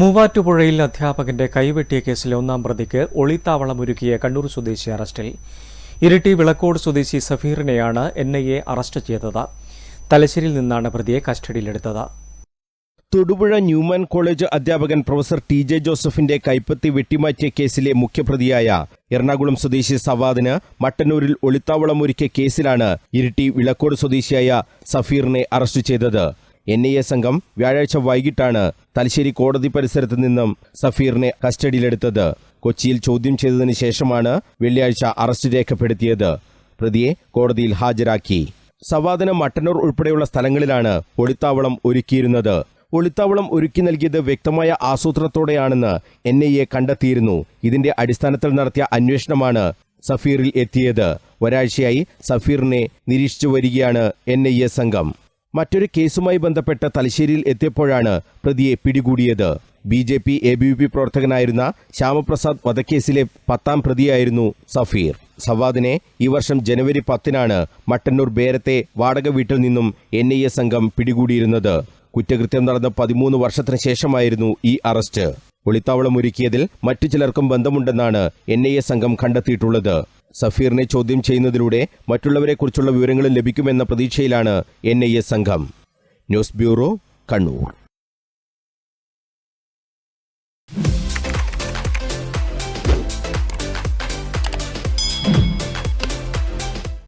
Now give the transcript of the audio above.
മൂവാറ്റുപുഴയിൽ അധ്യാപകന്റെ കൈവെട്ടിയ കേസിലെ ഒന്നാം പ്രതിക്ക് ഒളിത്താവളമൊരുക്കിയ കണ്ണൂർ സ്വദേശി അറസ്റ്റിൽ. ഇരിട്ടി വിളക്കോട് സ്വദേശി സഫീറിനെയാണ് എൻ ഐ എ അറസ്റ്റ് ചെയ്തത്. തലശ്ശേരിയിൽ നിന്നാണ് പ്രതിയെ കസ്റ്റഡിയിലെടുത്തത്. തൊടുപുഴ ന്യൂമാൻ കോളേജ് അധ്യാപകൻ പ്രൊഫസർ ടി ജെ ജോസഫിന്റെ കൈപ്പത്തി വെട്ടിമാറ്റിയ കേസിലെ മുഖ്യപ്രതിയായ എറണാകുളം സ്വദേശി സവാദിന് മട്ടന്നൂരിൽ ഒളിത്താവളമൊരുക്കിയ കേസിലാണ് ഇരിട്ടി വിളക്കോട് സ്വദേശിയായ സഫീറിനെ അറസ്റ്റ് ചെയ്തത്. എൻ ഐ എ സംഘം വ്യാഴാഴ്ച വൈകിട്ടാണ് തലശ്ശേരി കോടതി പരിസരത്ത് നിന്നും സഫീറിനെ കസ്റ്റഡിയിലെടുത്തത്. കൊച്ചിയിൽ ചോദ്യം ചെയ്തതിനു ശേഷമാണ് വെള്ളിയാഴ്ച അറസ്റ്റ് രേഖപ്പെടുത്തിയത്. പ്രതിയെ കോടതിയിൽ ഹാജരാക്കി. സവാദന മട്ടന്നൂർ ഉൾപ്പെടെയുള്ള സ്ഥലങ്ങളിലാണ് ഒളിത്താവളം ഒരുക്കിയിരുന്നത്. ഒളിത്താവളം ഒരുക്കി നൽകിയത് വ്യക്തമായ ആസൂത്രണത്തോടെയാണെന്ന് എൻ ഐ എ കണ്ടെത്തിയിരുന്നു. ഇതിന്റെ അടിസ്ഥാനത്തിൽ നടത്തിയ അന്വേഷണമാണ് സഫീറിൽ എത്തിയത്. ഒരാഴ്ചയായി സഫീറിനെ നിരീക്ഷിച്ചു വരികയാണ് എൻ ഐ എ സംഘം. മറ്റൊരു കേസുമായി ബന്ധപ്പെട്ട തലശ്ശേരിയിൽ എത്തിയപ്പോഴാണ് പ്രതിയെ പിടികൂടിയത്. B J P A B V P പ്രവർത്തകനായിരുന്ന Shyamaprasad വധക്കേസിലെ പത്താം പ്രതിയായിരുന്നു സഫീർ. സവാദിനെ ഈ വർഷം ജനുവരി പത്തിനാണ് മട്ടന്നൂർ ബേരത്തെ വാടക വീട്ടിൽ നിന്നും എൻ ഐ എ സംഘം പിടികൂടിയിരുന്നത്. കുറ്റകൃത്യം നടന്ന പതിമൂന്ന് വർഷത്തിന് ശേഷമായിരുന്നു ഈ അറസ്റ്റ്. ഒളിത്താവളം ഒരുക്കിയതിൽ മറ്റു ചിലർക്കും ബന്ധമുണ്ടെന്നാണ് എൻ ഐ എ സംഘം കണ്ടെത്തിയിട്ടുള്ളത്. സഫീറിനെ ചോദ്യം ചെയ്യുന്നതിലൂടെ മറ്റുള്ളവരെക്കുറിച്ചുള്ള വിവരങ്ങളും ലഭിക്കുമെന്ന പ്രതീക്ഷയിലാണ് എൻ സംഘം. News bureau Kannur.